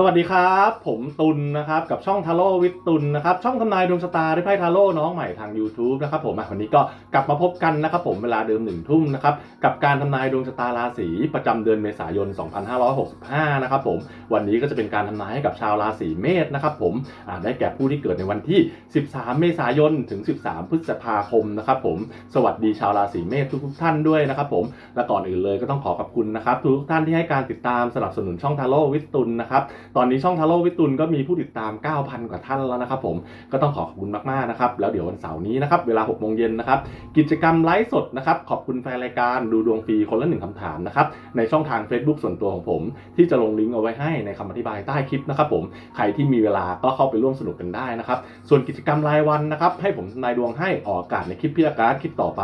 สวัสดีครับ ผมตุลนะครับกับช่องทาโร่วิทตุลนะครับช่องทำนายดวงชะตาด้วยไพ่ทาโร่น้องใหม่ทาง YouTube นะครับผมวันนี้ก็กลับมาพบกันนะครับผมเวลาเดิมหนึ่งทุ่มนะครับกับการทำนายดวงชะตาราศีประจำเดือนเมษายน 2565 นะครับผมวันนี้ก็จะเป็นการทำนายให้กับชาวราศีเมษนะครับผมได้แก่ผู้ที่เกิดในวันที่ 13 เมษายนถึง 13 พฤษภาคมนะครับผมสวัสดีชาวราศีเมษทุกๆท่านด้วยนะครับผมและก่อนอื่นเลยก็ต้องขอขอบคุณนะครับทุกท่านที่ให้การติดตามสนับสนุนช่องทาโร่วิทตุลนะครับตอนนี้ช่องทาโร่วิตุลก็มีผู้ติดตาม 9,000 กว่าท่านแล้วนะครับผมก็ต้องขอขอบคุณมากๆนะครับแล้วเดี๋ยววันเสาร์นี้นะครับเวลา6โมงเย็นนะครับกิจกรรมไลฟ์สดนะครับขอบคุณแฟนรายการดูดวงฟรีคนละหนึ่งคำถามนะครับในช่องทาง Facebook ส่วนตัวของผม ที่จะลงลิงก์เอาไว้ให้ในคำอธิบายใต้คลิปนะครับผมใครที่มีเวลาก็เข้าไปร่วมสนุกกันได้นะครับส่วนกิจกรรมรายวันนะครับให้ผมทำนายดวงให้ออกอากาศในคลิปพิจารณาคลิปต่อไป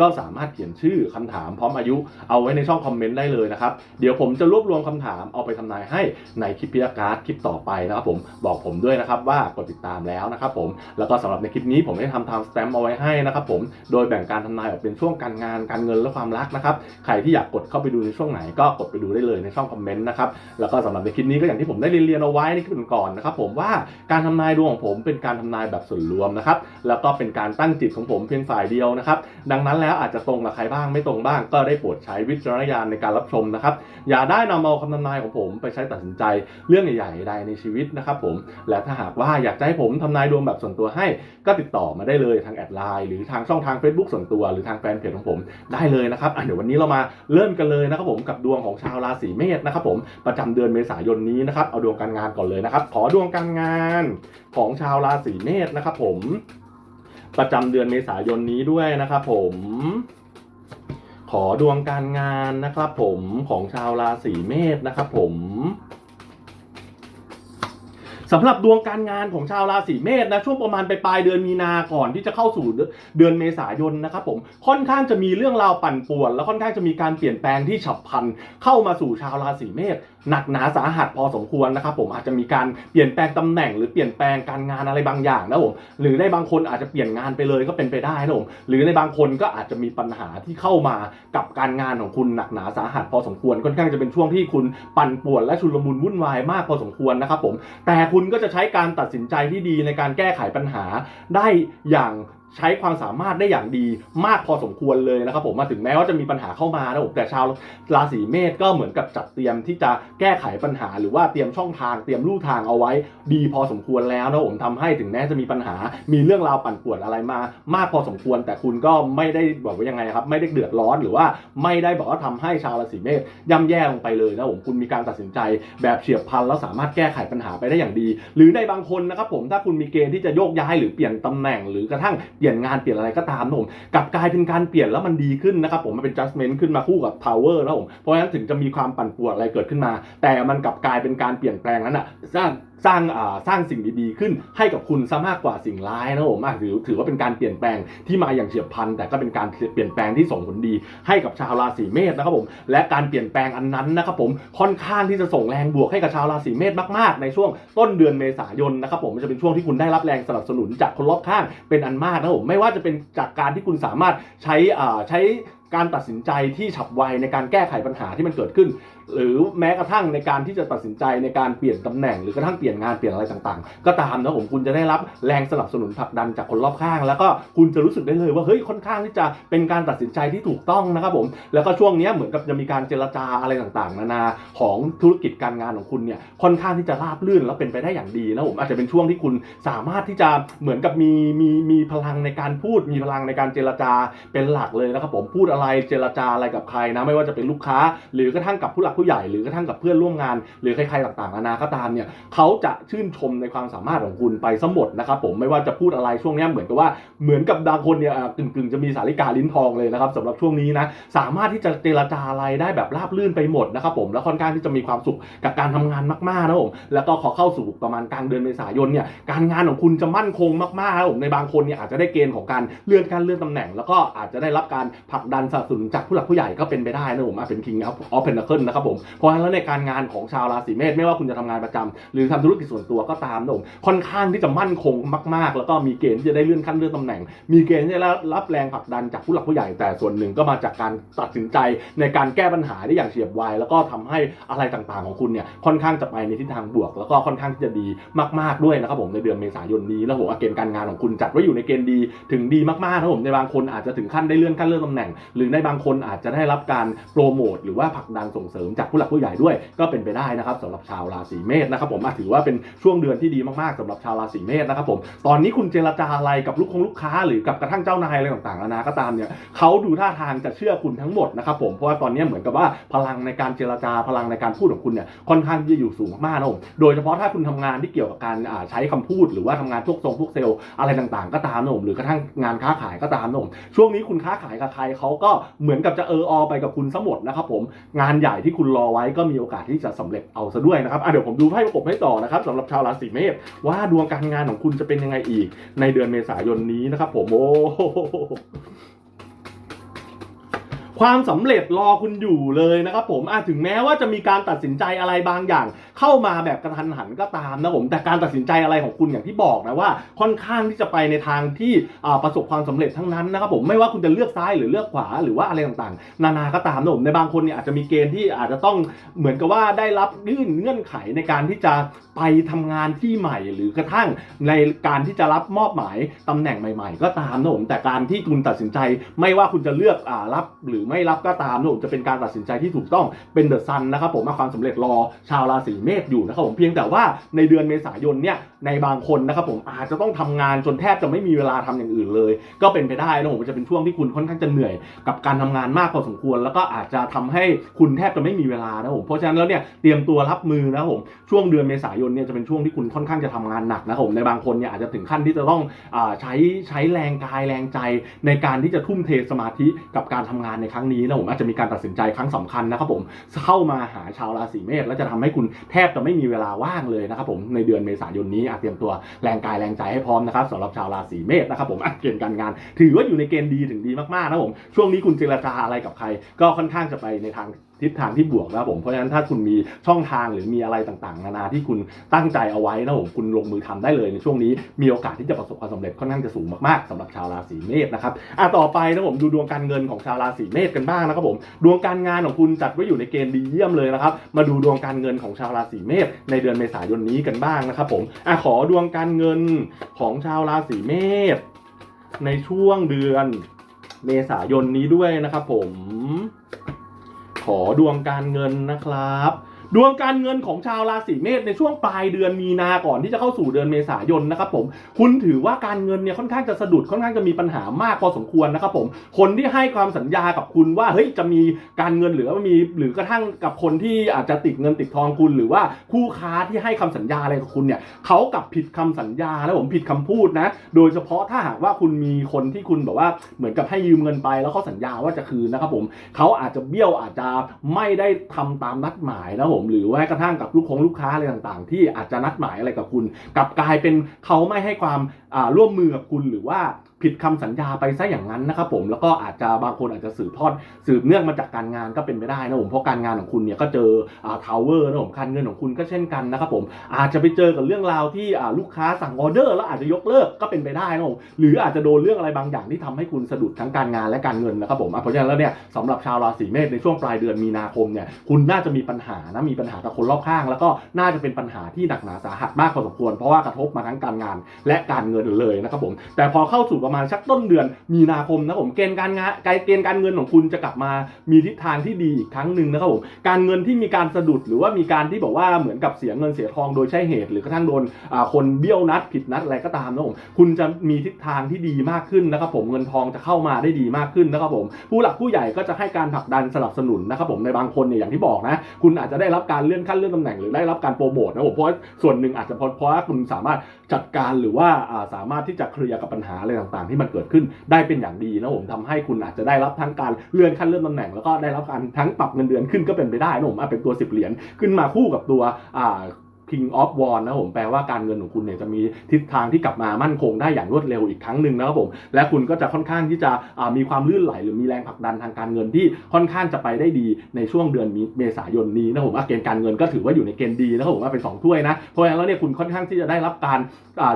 ก็สามารถเขียนชื่อคำถามพร้อมอายุเอาไว้ในช่องคอมเมนต์ได้เลยนะครับเดี๋ยวผมจะรวบรวมคำถามเอาไปทำนายให้ในคลิปพิจารณาคลิปต่อไปนะครับผมบอกผมด้วยนะครับว่ากดติดตามแล้วนะครับผมแล้วก็สำหรับในคลิปนี้ผมได้ทำไทม์สแตมป์เอาไว้ให้นะครับผมโดยแบ่งการทำนายออกเป็นช่วงการงานการเงินและความรักนะครับใครที่อยากกดเข้าไปดูในช่วงไหนก็กดไปดูได้เลยในช่องคอมเมนต์นะครับแล้วก็สำหรับในคลิปนี้ก็อย่างที่ผมได้เรียนเอาไว้ในคลิปก่อนนะครับผมว่าการทำนายดวงของผมเป็นการทำนายแบบส่วนรวมนะครับแล้วก็เป็นการตั้งจิตของผมเพียงฝ่ายเดียวนะครับดังนั้นแล้วอาจจะตรงกับใครบ้างไม่ตรงบ้าง ก็ได้โปรดใช้วิจารณญาณในการรับชมนะครับอย่าได้นำเอาคำทำนายของผมไปใช้ตัดสินใจเรื่องใหญ่ๆใดในชีวิตนะครับผม และถ้าหากว่าอยากจะให้ผมทำนายดวงแบบส่วนตัวให้ ก็ติดต่อมาได้เลยทางแอดไลน์หรือทางช่องทาง Facebook ส่วนตัว หรือทางแฟนเพจของผมได้เลยนะครับอะเดี๋ยววันนี้เรามาเริ่มกันเลยนะครับผมกับดวงของชาวราศีเมษนะครับผมประจำเดือนเมษายนนี้นะครับเอาดวงการงานก่อนเลยนะครับ ขอดวงการงานของชาวราศีเมษนะครับผม ประจำเดือนเมษายนนี้ด้วยนะครับผมขอดวงการงานนะครับผมของชาวราศีเมษนะครับผม สำหรับดวงการงานของชาวราศีเมษนะช่วงประมาณไปปลายเดือนมีนาก่อนที่จะเข้าสู่เดือนเมษายนนะครับผมค่อนข้างจะมีเรื่องราวปั่นป่วน และค่อนข้างจะมีการเปลี่ยนแปลงที่ฉับพลันเข้ามาสู่ชาวราศีเมษ หนักหนาสาหัสพอสมควรนะครับผมอาจจะมีการเปลี่ยนแปลงตำแหน่ง หรือเปลี่ยนแปลงการงานอะไรบางอย่างนะผมหรือในบางคนอาจจะเปลี่ยนงานไปเลยก็เป็นไปได้นะผมหรือในบางคนก็อาจจะมีปัญหาที่เข้ามากับการงานของคุณหนักหนาสาหัสพอสมควรค่อนข้างจะเป็นช่วงที่คุณปั่นป่วนและชุลมุนวุ่นวายมากพอสมควรนะครับผมแต่คุณก็จะใช้การตัดสินใจที่ดีในการแก้ไขปัญหาได้อย่าง ใช้ความสามารถได้อย่างดีมากพอสมควรเลยนะครับผมมาถึงแม้ว่าจะมีปัญหาเข้ามานะผมแต่ชาวราศีเมษก็เหมือนกับจัดเตรียมที่จะแก้ไขปัญหา หรือว่าเตรียมช่องทางเตรียมลู่ทางเอาไว้ ดีพอสมควรแล้วนะผมทำให้ถึงแม้จะมีปัญหา มีเรื่องราวปั่นป่วนอะไรมา มากพอสมควร แต่คุณก็ไม่ได้บอกว่ายังไงครับไม่ได้เดือดร้อนหรือว่าไม่ได้บอกว่าทำให้ชาวราศีเมษย่ำแย่ลงไปเลยนะผมคุณมีการตัดสินใจแบบเฉียบพลันแล้วสามารถแก้ไขปัญหาไปได้อย่างดี หรือในบางคนนะครับผมถ้าคุณมีเกณฑ์ที่จะโยกย้ายหรือเปลี่ยนตำแหน่งหรือกระทั่งเลี่ยนงานเปลี่ยนอะไรก็ตามนะผมกลับกลายเป็นการเปลี่ยนแล้วมันดีขึ้นนะครับผมมันเป็น judgment ขึ้นมาคู่กับ power นะผมเพราะฉะนั้นถึงจะมีความปั่นป่วนอะไรเกิดขึ้นมา แต่มันกลับกลายเป็นการเปลี่ยนแปลงนั้นอะสร้าง สร้างสร้างสิ่งดีๆ ขึ้นให้กับคุณซะมากกว่าสิ่งร้ายนะผมอะถือถือว่าเป็นการเปลี่ยนแปลงที่มาอย่างเฉียบพลัน แต่ก็เป็นการเปลี่ยนแปลงที่ส่งผลดี ให้กับชาวราศีเมษนะครับผมและการเปลี่ยนแปลงอันนั้นนะครับผมค่อนข้างที่จะส่งแรงบวกให้กับชาวราศีเมษมากๆ ในช่วงต้นเดือนเมษายนนะครับผมมันจะเป็นช่วงที่คุณได้รับแรงสนับสนุนจากคนรอบข้างเป็นอันมากนะครับผมไม่ว่าจะเป็นจากการที่คุณสามารถใช้ใช้การตัดสินใจที่ฉับไวในการแก้ไขปัญหาที่มันเกิดขึ้นหรือแม้กระทั่งในการที่จะตัดสินใจในการเปลี่ยนตำแหน่งหรือกระทั่งเปลี่ยนงานเปลี่ยนอะไรต่างๆ ก็ตามนะผมคุณจะได้รับแรงสนับสนุนผลักดันจากคนรอบข้าง แล้วก็คุณจะรู้สึกได้เลยว่าเฮ้ยค่อนข้างที่จะเป็นการตัดสินใจที่ถูกต้องนะครับผมแล้วก็ช่วงนี้เหมือนกับจะมีการเจรจาอะไรต่างๆ นานาของธุรกิจการงานของคุณเนี่ยค่อนข้างที่จะราบรื่นแล้วเป็นไปได้อย่างดีนะผมอาจจะเป็นช่วงที่คุณสามารถที่จะเหมือนกับมีมีมีพลังในการพูด มีพลังในการเจรจาเป็นหลักเลยนะครับผมพูดอะไรเจรจาอะไรกับใครนะไม่ว่าจะเป็นลูกค้า หรือกระทั่งกับผู้หลักผู้ใหญ่หรือกระทั่งกับเพื่อนร่วมงาน หรือใครๆต่างๆนานาก็ตามเนี่ยเขาจะชื่นชมในความสามารถของคุณไปสมดนะครับผมไม่ว่าจะพูดอะไรช่วงนี้เหมือนกับว่าเหมือนกับบางคนเนี่ยกึ่งๆจะมีสาริกาลิ้นทองเลยนะครับสำหรับช่วงนี้นะสามารถที่จะเจรจาอะไรได้แบบราบลื่นไปหมดนะครับผมแล้วค่อนข้างที่จะมีความสุขกับการทำงานมากๆนะผมแล้วก็ขอเข้าสู่ประมาณกลางเดือนเมษายนเนี่ยการงานของคุณจะมั่นคงมากๆนะผมในบางคนเนี่ยอาจจะได้เกณฑ์ของการเลื่อนการเลื่อนตำแหน่ง แล้วก็อาจจะได้รับการผลักดันสนับสนุนจากผู้หลักผู้ใหญ่ก็เป็นไปได้นะผมเป็น King of Pentacle นะครับนะครับผม เพราะฉะนั้นแล้วในการงานของชาวราศีเมษไม่ว่าคุณจะทำงานประจำหรือทำธุรกิจส่วนตัวก็ตามนะผมค่อนข้างที่จะมั่นคงมาก ๆ แล้วก็มีเกณฑ์ที่จะได้เลื่อนขั้นเลื่อนตำแหน่ง มีเกณฑ์ที่จะรับแรงผลักดันจากผู้หลักผู้ใหญ่แต่ส่วนหนึ่งก็มาจากการตัดสินใจในการแก้ปัญหาได้อย่างเฉียบไวแล้วก็ทำให้อะไรต่างๆของคุณเนี่ยค่อนข้างจะไปในทิศทางบวก แล้วก็ค่อนข้างที่จะดีมาก ๆด้วยนะครับผมในเดือนเมษายนนี้แล้วผมเกณฑ์การงานของคุณจัดไว้อยู่ในเกณฑ์ดีถึงดีมากๆนะครับผมในบางคนอาจจะถึงขั้นได้เลื่อนขั้นเลื่อนตำแหน่ง หรือในบางคนอาจจะได้รับการโปรโมทหรือว่าผลักดันส่งเสริมจากผู้หลักผู้ใหญ่ด้วยก็เป็นไปได้นะครับสำหรับชาวราศีเมษนะครับผมถือว่าเป็นช่วงเดือนที่ดีมากๆสำหรับชาวราศีเมษนะครับผมตอนนี้คุณเจรจาอะไรกับลูกคงลูกค้า หรือกับกระทั่งเจ้านายอะไรต่างๆนานาก็ตามเนี่ยเขาดูท่าทางจะเชื่อคุณทั้งหมดนะครับผมเพราะว่าตอนนี้เหมือนกับว่าพลังในการเจรจาพลังในการพูดของคุณเนี่ยค่อนข้างที่จะอยู่สูงมากๆนะผมโดยเฉพาะถ้าคุณทำงานที่เกี่ยวกับการใช้คำพูด หรือว่าทำงานพวกทรงพวกเซลล์อะไรต่างๆ ก็ตามนะผมหรือกระทั่งงานค้าขายก็ตามนะผมช่วงนี้คุณค้าขายกับใครเขาก็เหมือนกับจะเอออไปกับคุณซะหมดนะครับผมงานใหญ่ที่คุณรอไว้ก็มีโอกาสที่จะสำเร็จเอาซะด้วยนะครับอะเดี๋ยวผมดูไพ่ประกบให้ต่อนะครับสำหรับชาวราศีเมษว่าดวงการงานของคุณจะเป็นยังไงอีก ในเดือนเมษายนนี้นะครับ ผมโอ้โหความสำเร็จรอคุณอยู่เลยนะครับผมอาจถึงแม้ว่าจะมีการตัดสินใจอะไรบางอย่างเข้ามาแบบกระทันหันก็ตามนะผมแต่การตัดสินใจอะไรของคุณอย่างที่บอกนะว่า ค่อนข้างที่จะไปในทางที่ประสบความสำเร็จทั้งนั้นนะครับผมไม่ว่าคุณจะเลือกซ้ายหรือเลือกขวาหรือว่าอะไรต่างๆ นานาก็ตามนะผมในบางคนเนี่ยอาจจะมีเกณฑ์ที่อาจจะต้องเหมือนกับว่าได้รับยื่นเงื่อนไขในการที่จะไปทำงานที่ใหม่ หรือกระทั่งในการที่จะรับมอบหมายตำแหน่งใหม่ ๆ ก็ตามนะผมแต่การที่คุณตัดสินใจ ไม่ว่าคุณจะเลือกอรับหรือไม่รับก็ตามนะผมจะเป็นการตัดสินใจที่ถูกต้องเป็นเดอะซันนะครับผมความสำเร็จรอชาวราศีเมษอยู่นะครับผมเพียงแต่ว่าในเดือนเมษายนเนี่ย ในบางคนนะครับผมอาจจะต้องทำงานจนแทบจะไม่มีเวลาทำอย่างอื่นเลย ก็เป็นไปได้นะผมจะเป็นช่วงที่คุณค่อนข้างจะเหนื่อยกับการทำงานมากพอสมควร แล้วก็อาจจะทำให้คุณแทบจะไม่มีเวลานะผมเพราะฉะนั้นแล้วเนี่ยเตรียมตัวรับมือนะครับผมช่วงเดือนเมษายนเนี่ยจะเป็นช่วงที่คุณค่อนข้างจะทำงานหนักนะครับผมในบางคนเนี่ยอาจจะถึงขั้นที่จะต้องอใช้ใช้แรงกายแรงใจ ในการที่จะทุ่มเทสมาธิกับการทำงานในครั้งนี้นะผมอาจจะมีการตัดสินใจครั้งสำคัญนะครับผมเข้ามาหาชาวราศีเมษแล้วจะทำให้คุณแทบจะไม่มีเวลาว่างเลยนะครับผมในเดือนเมษายนนี้เตรียมตัวแรงกายแรงใจให้พร้อมนะครับสำหรับชาวราศีเมษนะครับผมเกณฑ์การงาน ถือว่าอยู่ในเกณฑ์ดีถึงดีมากๆนะผมช่วงนี้คุณเจรจาอะไรกับใคร ก็ค่อนข้างจะไปในทางทิศทางที่บวกนะผมเพราะฉะนั้นถ้าคุณมีช่องทางหรือมีอะไรต่างๆ นานาที่คุณตั้งใจเอาไว้นะผมคุณลงมือทำได้เลยในช่วงนี้มีโอกาสที่จะประสบความสำเร็จค่อนข้างจะสูงมากๆสำหรับชาวราศีเมษนะครับอะต่อไปนะผมดูดวงการเงินของชาวราศีเมษกันบ้างนะครับผมดวงการงานของคุณจัดไว้อยู่ในเกณฑ์ดีเยี่ยมเลยนะครับมาดูดวงการเงินของชาวราศีเมษในเดือนเมษายนนี้กันบ้างนะครับผมอะขอดวงการเงินของชาวราศีเมษในช่วงเดือนเมษายนนี้ด้วยนะครับผม ขอดวงการเงินนะครับ ดวงการเงินของชาวราศีเมษในช่วงปลายเดือนมีนาก่อนที่จะเข้าสู่เดือนเมษายนนะครับผมคุณถือว่าการเงินเนี่ยค่อนข้างจะสะดุดค่อนข้างจะมีปัญหามากพอสมควรนะครับผมคนที่ให้ความสัญญากับคุณว่าเฮ้ยจะมีการเงินหรือว่ามีหรือกระทั่งกับคนที่อาจจะติดเงินติดทองคุณ หรือว่าคู่ค้าที่ให้คำสัญญาอะไรกับคุณเนี่ยเขากับผิดคำสัญญาแล้วผมผิดคำพูดนะ โดยเฉพาะถ้าหากว่าคุณมีคนที่คุณแบบว่าเหมือนกับให้ยืมเงินไป แล้วเขาสัญญาว่าจะคืนนะครับผมเขาอาจจะเบี้ยวอาจจะไม่ได้ทำตามนัดหมายนะผมหรือว่ากระทั่งกับลูกคองลูกค้าอะไรต่างๆ ที่อาจจะนัดหมายอะไรกับคุณกลับกลายเป็นเขาไม่ให้ความร่วมมือกับคุณหรือว่า ผิดคำสัญญาไปซะอย่างนั้นนะครับผมแล้วก็อาจจะบางคนอาจจะสืบทอดสืบเนื่องมาจากการงานก็เป็นไปได้นะผมเพราะการงานของคุณเนี่ยก็เจออ่าทาวเวอร์นะผมการเงินของคุณก็เช่นกันนะครับผมอาจจะไปเจอกับเรื่องราวที่ลูกค้าสั่งออเดอร์แล้วอาจจะยกเลิกก็เป็นไปได้นะผมหรืออาจจะโดนเรื่องอะไรบางอย่างที่ทำให้คุณสะดุดทั้งการงานและการเงินนะครับผมเพราะฉะนั้นแล้วเนี่ยสำหรับชาวราศีเมษในช่วงปลายเดือนมีนาคมเนี่ยคุณน่าจะมีปัญหานะมีปัญหากับคนรอบข้าง แล้วก็น่าจะเป็นปัญหาที่หนักหนาสาหัสมากพอสมควร เพราะว่ากระทบมาทั้งการงานและการเงินเลยนะครับผมแต่พอเข้าสู่ประมาณสักต้นเดือนมีนาคมนะผมเกณฑ์การงานเกณฑ์การเงินของคุณจะกลับมามีทิศทางที่ดีอีกครั้งหนึ่งนะครับผมการเงินที่มีการสะดุดหรือว่ามีการที่บอกว่าเหมือนกับเสียเงินเสียทองโดยใช่เหตุ หรือกระทั่งโดนคนเบี้ยวนัดผิดนัดอะไรก็ตามนะผมคุณจะมีทิศทางที่ดีมากขึ้นนะครับผมเงินทองจะเข้ามาได้ดีมากขึ้นนะครับผมผู้หลักผู้ใหญ่ก็จะให้การผลักดันสนับสนุนนะครับผมในบางคนเนี่ยอย่างที่บอกนะคุณอาจจะได้รับการเลื่อนขั้นเลื่อนตำแหน่งหรือได้รับการโปรโมทนะผมเพราะส่วนหนึ่งอาจจะเพราะว่าคุณสามารถจัดการหรือว่าอ่าสามารถที่จะเคลียร์กับปัญหาอะไรต่างๆ ที่มันเกิดขึ้นได้เป็นอย่างดีนะผมทำให้คุณอาจจะได้รับทั้งการเลื่อนขั้นเลื่อนตำแหน่งแล้วก็ได้รับการทั้งปรับเงินเดือนขึ้นก็เป็นไปได้นะผมอะเป็นตัวสิบเหรียญขึ้นมาคู่กับตัวอ่า King of w a n นะผมแปลว่าการเงินของคุณเนี่ยจะมีทิศทางที่กลับมามั่นคงได้อย่างรวดเร็วอีกครั้งหนึ่งนะครับผมและคุณก็จะค่อนข้างที่จะมีความลื่นไหล หรือมีแรงผลักดันทางการเงินที่ค่อนข้างจะไปได้ดีในช่วงเดือนเมษายนนี้นะผมอะเกณฑ์การเงินก็ถือว่าอยู่ในเกณฑ์ดีนะครับผมว่าเป็นสองถ้วยนะเพราะฉะนั้นแล้วเนี่ยคุณค่อนข้างที่จะได้รับการ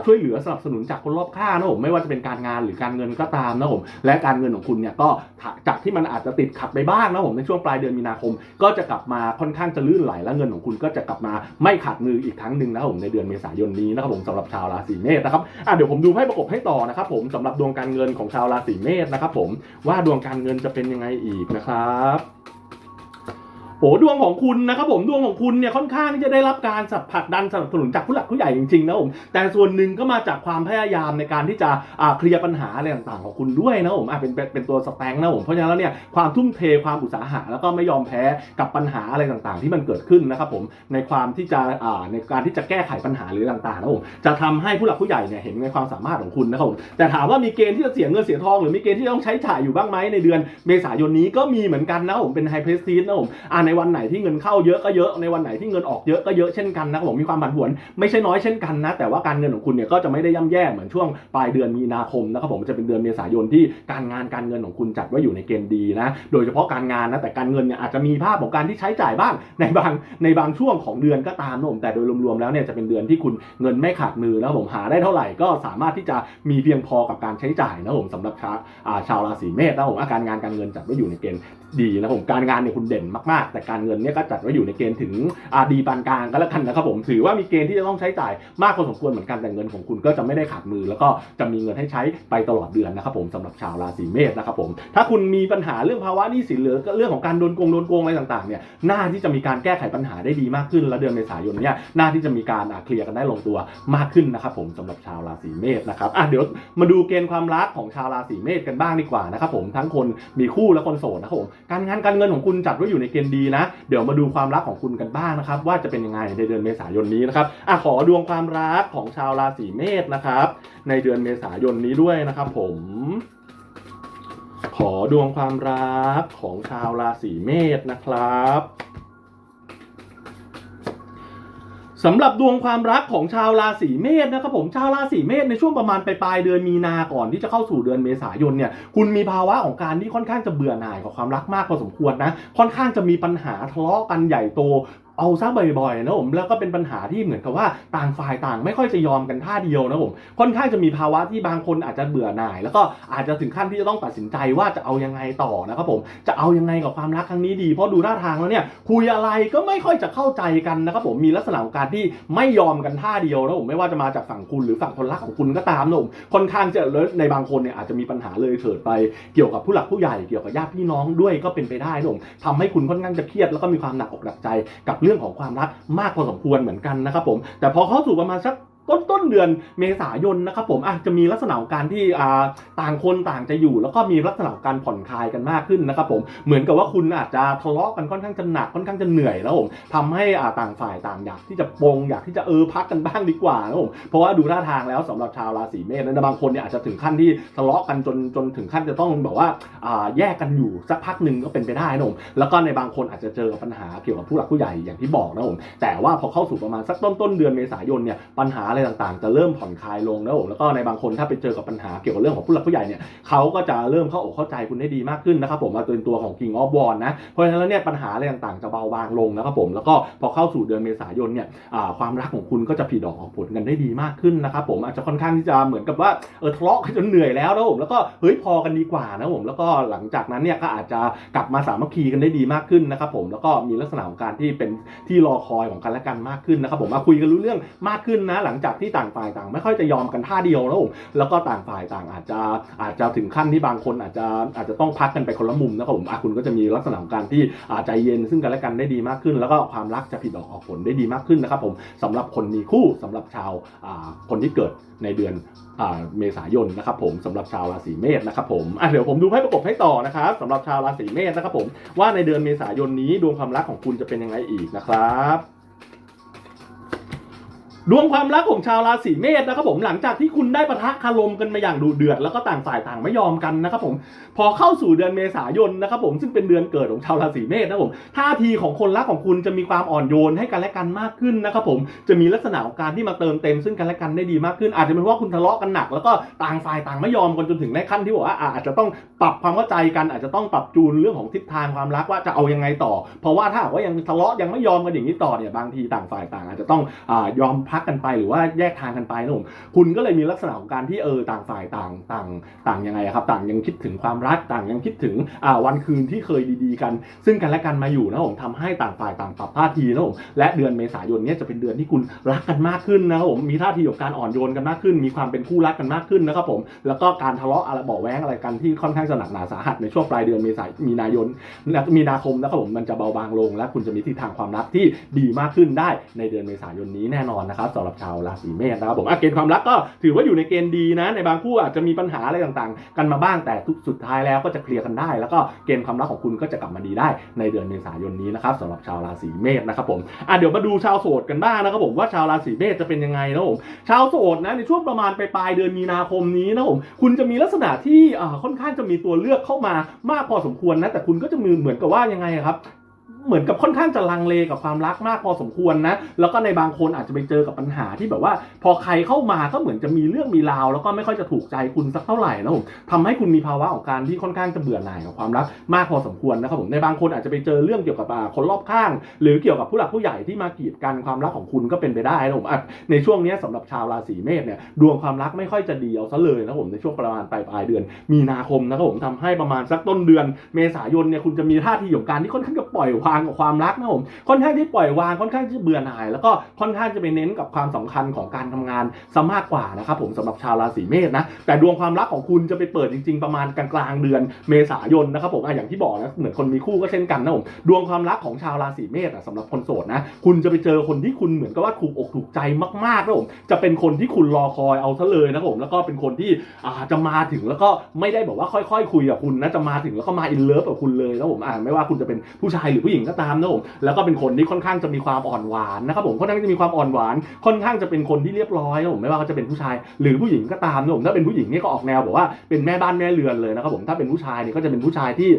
ช่วยเหลือสนับสนุนจากคนรอบข้างนะผมไม่ว่าจะเป็นการงานหรือการเงินก็ตามนะครับผมและการเงินของคุณเนี่ยก็จากที่มันอาจจะติดขัดไปบ้างนะผมในช่วงปลายเดือนมีนาคม ก็จะกลับมาค่อนข้างจะลื่นไหลและเงินของคุณก็จะกลับมาไม่ขาดมืออีกครั้งหนึ่งนะครับผมในเดือนเมษายนนี้นะครับผมสำหรับชาวราศีเมษนะครับอะเดี๋ยวผมดูให้ประกบให้ต่อนะครับผมสำหรับดวงการเงินของชาวราศีเมษนะครับผมว่าดวงการเงินจะเป็นยังไงอีกนะครับ โอ้ดวงของคุณนะครับผมดวงของคุณเนี่ยค่อนข้างที่จะได้รับการสับผักดันสนับสนุนจากผู้หลักผู้ใหญ่จริงๆนะผมแต่ส่วนหนึ่งก็มาจากความพยายามในการที่จะเคลียร์ปัญหาอะไรต่างๆของคุณด้วยนะผมเป็นเป็นตัวสแตงนะผมเพราะฉะนั้นแล้วเนี่ยความทุ่มเทความอุตสาหะแล้วก็ไม่ยอมแพ้กับปัญหาอะไรต่างๆ ที่มันเกิดขึ้นนะครับผมในความที่จะในการที่จะแก้ไขปัญหาหรือต่างๆนะผมจะทำให้ผู้หลักผู้ใหญ่เนี่ยเห็นในความสามารถของคุณนะครับผมแต่ถามว่ามีเกณฑ์ที่จะเสียเงินเสียทองหรือมีเกณฑ์ที่ต้องใช้จ่ายอยู่บ้างไหมในเดือน เมษายนนี้ก็มีเหมือนกันนะผมเป็นไฮเพรสซีนะผมอ่าในวันไหนที่เงินเข้าเยอะก็เยอะในวันไหนที่เงินออกเยอะก็เยอะเช่นกันนะครับผมมีความผันผวนไม่ใช่น้อยเช่นกันนะ แต่ว่าการเงินของคุณเนี่ยก็จะไม่ได้ย่ำแย่เหมือนช่วงปลายเดือนมีนาคมนะครับผมจะเป็นเดือนเมษายนที่การงานการเงินของคุณจัดว่าอยู่ในเกณฑ์ดีนะโดยเฉพาะการงานนะแต่การเงินเนี่ยอาจจะมีภาพของการที่ใช้จ่ายบ้างในบางในบางช่วงของเดือนก็ตามนะผมแต่โดยรวมๆแล้วเนี่ยจะเป็นเดือนที่คุณเงินไม่ขาดมือนะครับผมหาได้เท่าไหร่ก็สามารถที่จะมีเพียงพอกับการใช้จ่ายนะครับผมสำหรับชาชาวราศีเมษนะครับผมอาการงานการเงินจัดว่าอยู่ในเกณฑ์ดีนะผมการงานเนี่ยคุณเด่นมากๆแต่การเงินเนี่ยก็จัดไว้อยู่ในเกณฑ์ถึงดีปานกลางก็แล้วกันนะครับผมถือว่ามีเกณฑ์ที่จะต้องใช้จ่ายมากพอสมควรเหมือนกันแต่เงินของคุณก็จะไม่ได้ขาดมือ แล้วก็จะมีเงินให้ใช้ไปตลอดเดือนนะครับผมสำหรับชาวราศีเมษนะครับผมถ้าคุณมีปัญหาเรื่องภาวะหนี้สินหรือเรื่องของการโดนโกงโดนโกงอะไรต่างๆเนี่ยน่าที่จะมีการแก้ไขปัญหาได้ดีมากขึ้น และเดือนเมษายนเนี่ยน่าที่จะมีการเคลียร์กันได้ลงตัวมากขึ้นนะครับผมสำหรับชาวราศีเมษนะครับอะเดี๋ยวมาดูเกณฑ์ความรักของชาวราศีเมษกันบ้างดีกว่านะครับผมทั้งคนมีคู่และคนโสดนะครับผมการงานการเงินของคุณจัดไว้อยู่ในเกณฑ์ดีนะ เดี๋ยวมาดูความรักของคุณกันบ้างนะครับ ว่าจะเป็นยังไงในเดือนเมษายนนี้นะครับอะขอดวงความรักของชาวราศีเมษนะครับ ในเดือนเมษายนนี้ด้วยนะครับ ผม ขอดวงความรักของชาวราศีเมษนะครับ สำหรับดวงความรักของชาวราศีเมษนะครับผมชาวราศีเมษในช่วงประมาณปลายเดือนมีนาก่อนที่จะเข้าสู่เดือนเมษายนเนี่ยคุณมีภาวะของการที่ค่อนข้างจะเบื่อหน่ายกับความรักมากพอสมควรนะค่อนข้างจะมีปัญหาทะเลาะกันใหญ่โต เอาซะบ่อยๆนะผมแล้วก็เป็นปัญหาที่เหมือนกับว่าต่างฝ่ายต่างไม่ค่อยจะยอมกันท่าเดียวนะผมค่อนข้างจะมีภาวะที่บางคนอาจจะเบื่อหน่าย แล้วก็อาจจะถึงขั้นที่จะต้องตัดสินใจว่าจะเอายังไงต่อนะครับผมจะเอายังไงกับความรักครั้งนี้ดี เพราะดูท่าทางแล้วเนี่ยคุยอะไรก็ไม่ค่อยจะเข้าใจกันนะครับผมมีลักษณะของการที่ไม่ยอมกันท่าเดียวนะผมไม่ว่าจะมาจากฝั่งคุณหรือฝั่งคนรักของคุณก็ตามนะผมค่อนข้างจะในบางคนเนี่ยอาจจะมีปัญหาเลยเถิดไปเกี่ยวกับผู้หลักผู้ใหญ่เกี่ยวกับญาติพี่น้องด้วยก็เป็นไปได้นะผมทำให้คุณค่อนข้างจะเครียดแล้วก็มีความหนักอกหนักใจกับเรื่องของความรักมากพอสมควรเหมือนกันนะครับผมแต่พอเข้าสู่ประมาณสัก ต้นต้นเดือนเมษายนนะครับผมอะจะมีลักษณะการที่ต่างคนต่างจะอยู่ แล้วก็มีลักษณะการผ่อนคลายกันมากขึ้นนะครับผมเหมือนกับว่าคุณอาจจะทะเลาะกันค่อนข้างจะหนักค่อนข้างจะเหนื่อยแล้วผมทำให้ต่างฝ่ายต่างอยากที่จะปรงอยากที่จะเออพักกันบ้างดีกว่านะผมเพราะว่าดูท่าทางแล้วสำหรับชาวราศีเมษนะบางคนเนี่ยอาจจะถึงขั้นที่ทะเลาะกันจนจนถึงขั้นจะต้องแบบว่าแยกกันอยู่สักพักหนึ่งก็เป็นไปได้นะผมแล้วก็ในบางคนอาจจะเจอปัญหาเกี่ยวกับผู้หลักผู้ใหญ่อย่างที่บอกนะผมแต่ว่าพอเข้าสู่ประมาณสักต้นต้นเดือนเมษายนเนี่ยปัญหาอะไรต่างๆ จะเริ่มผ่อนคลายลงนะผมแล้วก็ในบางคนถ้าไปเจอกับปัญหาเกี่ยวกับเรื่องของผู้หลักผู้ใหญ่เนี่ยเขาก็จะเริ่มเข้าอกเข้าใจคุณได้ดีมากขึ้นนะครับผมมาเป็นตัวของ King of w a r นะเพราะฉะนั้นแล้วเนี่ยปัญหาอะไรต่างๆ จะเบาบางลงนะครับผมแล้วก็พอเข้าสู่เดือนเมษายนเนี่ยความรักของคุณก็จะผลิดอกออกผลกันได้ดีมากขึ้นนะครับผมอาจจะค่อนข้างที่จะเหมือนกับว่าเออทะเลาะกันจนเหนื่อยแล้วนะผมแล้วก็เฮ้ยพอกันดีกว่านะผมแล้วก็หลังจากนั้นเนี่ยก็อาจจะกลับมาสามัคคีกันได้ดีมากขึ้นนะครับผมแล้วก็มีลักษณะของการที่เป็นที่รอคอยของกันและกันมากขึ้นนะครับผมมาคุยกันรู้เรื่องมากขึ้นนะหลังจากากที่ต่างฝ่ายต่าง ไม่ค่อยจะยอมกันท่าเดียวแล้วผมแล้วก็ต่างฝ่ายต่างอาจจะอาจจะถึงขั้นที่บางคนอาจจะอาจจะต้องพักกันไปคนละมุมนะครับผมคุณก็จะมีลักษณะของการที่ใจเย็นซึ่งกันและกันได้ดีมากขึ้น แล้วก็ความรักจะผิดดอกออกผลได้ดีมากขึ้นนะครับผมสำหรับคนมีคู่สำหรับชาวคนที่เกิดในเดือนเมษายนนะครับผมสำหรับชาวราศีเมษนะครับผมอะเดี๋ยวผมดูให้ประกบให้ต่อนะครับสำหรับชาวราศีเมษนะครับผมว่าในเดือนเมษายนนี้ดวงความรักของคุณจะเป็นยังไงอีกนะครับ ดวงความรักของชาวราศีเมษนะครับผมหลังจากที่คุณได้ปะทะคารมกันมาอย่างดุเดือด แล้วก็ต่างฝ่ายต่างไม่ยอมกันนะครับผมพอเข้าสู่เดือนเมษายนนะครับผมซึ่งเป็นเดือนเกิดของชาวราศีเมษนะครับผมท่าทีของคนรักของคุณจะมีความอ่อนโยนให้กันและกันมากขึ้นนะครับผมจะมีลักษณะของการที่มาเติมเต็มซึ่งกันและกันได้ดีมากขึ้น อาจจะเป็นเพราะว่าคุณทะเลาะกันหนัก แล้วก็ต่างฝ่ายต่างไม่ยอมกันจนถึงในขั้นที่บอกว่าอาจจะต้องปรับความเข้าใจกัน อาจจะต้องปรับจูนเรื่องของทิศทางความรักว่าจะเอายังไงต่อ เพราะว่าถ้าว่ายังทะเลาะยังไม่ยอมกันอย่างนี้ต่อเนี่ยบางทีต่างฝ่ายต่าง อาจจะต้องอยอมพักกันไปหรือว่าแยกทางกันไปนะผมคุณก็เลยมีลักษณะของการที่เออต่างฝ่ายต่างต่างต่างยังไงอะครับ ต่างยังคิดถึงความรักต่างยังคิดถึงอ่าวันคืนที่เคยดีๆกัน ซึ่งกันและกันมาอยู่นะผมทำให้ต่างฝ่ายต่างปรับท่าทีนะผมและเดือนเมษายนนี้จะเป็นเดือนที่คุณรักกันมากขึ้นนะครับผมมีท่าทีของการอ่อนโยนกันมากขึ้น มีความเป็นคู่รักกันมากขึ้นนะครับผมแล้วก็การทะเลาะอะไรบาะแว้งอะไรกันที่ค่อนข้างจะหนักหนาสาหัสในช่วงปลายเดือนเมษายมีนายนมีนาคมนะครับผมมันจะเบาบางลง และคุณจะมีทิศทางความรักที่ดีมากขึ้นได้ในเดือนเมษายนนี้แน่นอนนะครับสำหรับชาวราศีเมษนะครับผมเกณฑ์ความรักก็ถือว่าอยู่ในเกณฑ์ดีนะ ในบางคู่อาจจะมีปัญหาอะไรต่างๆ กันมาบ้างแต่ทุกสุดท้ายแล้วก็จะเคลียร์กันได้ แล้วก็เกณฑ์ความรักของคุณก็จะกลับมาดีได้ในเดือนเมษายนนี้นะครับสำหรับชาวราศีเมษนะครับผมอะเดี๋ยวมาดูชาวโสดกันบ้างนะครับผมว่าชาวราศีเมษจะเป็นยังไงนะครับผมชาวโสดนะในช่วงประมาณปลายเดือนมีนาคมนี้นะครับผมคุณจะมีลักษณะที่ค่อนข้างจะมีตัวเลือกเข้ามามากพอสมควรนะแต่คุณก็จะมีเหมือนกับว่ายังไงครับ เหมือนกับค่อนข้างจะลังเลกับความรักมากพอสมควรนะ แล้วก็ในบางคนอาจจะไปเจอกับปัญหาที่แบบว่า พอใครเข้ามาก็เหมือนจะมีเรื่องมีราว แล้วก็ไม่ค่อยจะถูกใจคุณสักเท่าไหร่นะผมทำให้คุณมีภาวะของการที่ค่อนข้างจะเบื่อหน่ายกับความรักมากพอสมควรนะครับผมในบางคนอาจจะไปเจอเรื่องเกี่ยวกับคนรอบข้าง หรือเกี่ยวกับผู้หลักผู้ใหญ่ที่มากีดกันความรักของคุณก็เป็นไปได้นะผมในช่วงนี้ยสำหรับชาวราศีเมษเนี่ยดวงความรักไม่ค่อยจะดีเอาซะเลยนะผมในช่วงประมาณปลายปลายเดือน มีนาคมนะครับผมทำให้ประมาณสักต้นเดือน เมษายนเนี่ยคุณจะมีท่าทีของการที่ค่อนข้างจะปล่อยวางกับความรักนะผมค่อนข้างที่ปล่อยวางค่อนข้างที่เบื่อหน่าย แล้วก็ค่อนข้างจะไปเน้นกับความสำคัญของการทำงานซะมากกว่านะครับผมสำหรับชาวราศีเมษนะแต่ดวงความรักของคุณจะไปเปิดจริง ๆ ประมาณกลางๆเดือนเมษายนนะครับผมออย่างที่บอกนะเหมือนคนมีคู่ก็เช่นกันนะผมดวงความรักของชาวราศีเมษสำหรับคนโสดนะคุณจะไปเจอคนที่คุณเหมือนกับว่าถูกอกถูกใจมากๆนะผมจะเป็นคนที่คุณรอคอยเอาซะเลยนะผมแล้วก็เป็นคนที่อาจะมาถึงแล้วก็ไม่ได้แบบว่าค่อย ๆ คุยกับคุณนะจะมาถึงแล้วก็มาอินเลิฟกับคุณเลยนะผมอ่าไม่ว่าคุณจะเป็นผู้ชายหรือผู้หญิงก็ตามนะผมแล้วก็เป็นคนที่ค่อนข้างจะมีความอ่อนหวานนะครับผมค่อนข้างจะมีความอ่อนหวาน ค่อนข้างจะเป็นคนที่เรียบร้อยนะผมไม่ว่าเขาจะเป็นผู้ชาย หรือผู้หญิงก็ตามนะผมถ้าเป็นผู้หญิงนี่ก็ออกแนวแบบว่าเป็นแม่บ้านแม่เรือนเลยนะครับผมถ้าเป็นผู้ชายนี่ก็จะเป็นผู้ชายที่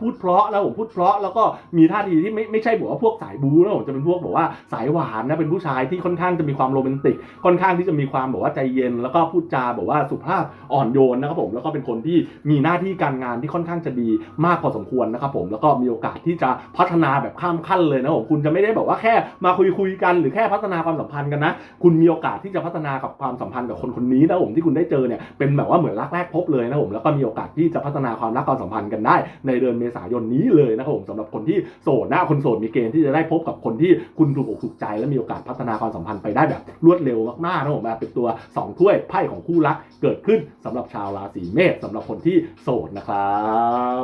พูดเพราะแล้วผมพูดเพราะแล้วก็มีท่าทีที่ไม่ไม่ใช่บอกว่าพวกสายบู๊นะผมจะเป็นพวกแบบว่าสายหวานนะเป็นผู้ชายที่ค่อนข้างจะมีความโรแมนติก ค่อนข้างที่จะมีความแบบว่าใจเย็น แล้วก็พูดจาแบบว่าสุภาพอ่อนโยนนะครับผมแล้วก็เป็นคนที่มีหน้าที่การงานที่ค่อนข้างจะดีมากพอสมควรนะครับผมแล้วก็มีโอกาสที่จะพัฒนาแบบข้ามขั้นเลยนะผมคุณจะไม่ได้แบบว่าแค่มาคุยคุยกันหรือแค่พัฒนาความสัมพันธ์กันนะ คุณมีโอกาสที่จะพัฒนากับความสัมพันธ์กับคนคนนี้นะผมที่คุณได้เจอเนี่ยเป็นแบบว่าเหมือนรักแรกพบเลยนะผมแล้วก็มีโอกาสที่จะพัฒนาความรักความสัมพันธ์กันได้ ในเดือนเมษายนนี้เลยนะครับผมสำหรับคนที่โสดนะคนโสดมีเกณฑ์ที่จะได้พบกับคนที่คุณถูกอกถูกใจ และมีโอกาสพัฒนาความสัมพันธ์ไปได้แบบรวดเร็วมากๆนะผมเป็นตัวสองถ้วยไพ่ของคู่รักเกิดขึ้นสำหรับชาวราศีเมษสำหรับคนที่โสดนะครั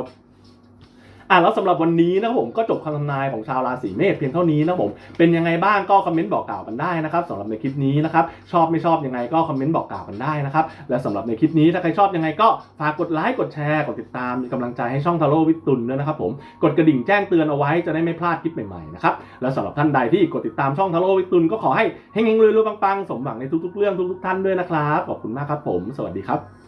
บ อะแล้วสำหรับวันนี้นะผมก็จบคำทำนายของชาวราศีเมษเพียงเท่านี้นะผมเป็นยังไงบ้างก็คอมเมนต์บอกกล่าวกันได้นะครับสำหรับในคลิปนี้นะครับชอบไม่ชอบยังไงก็คอมเมนต์บอกกล่าวกันได้นะครับและสำหรับในคลิปนี้ถ้าใครชอบยังไงก็ฝากกดไลค์กดแชร์กดติดตามมีกำลังใจให้ช่องทาโร่วิตุนด้วยนะครับผมกดกระดิ่งแจ้งเตือนเอาไว้จะได้ไม่พลาดคลิปใหม่ๆนะครับและสำหรับท่านใดที่กดติดตามช่องทาโร่วิตุนก็ขอให้เฮงๆรวยๆปังๆสมหวังในทุกๆ เรื่องทุกๆท่านด้วยนะครับขอบคุณมากครับผม สวัสดีครับ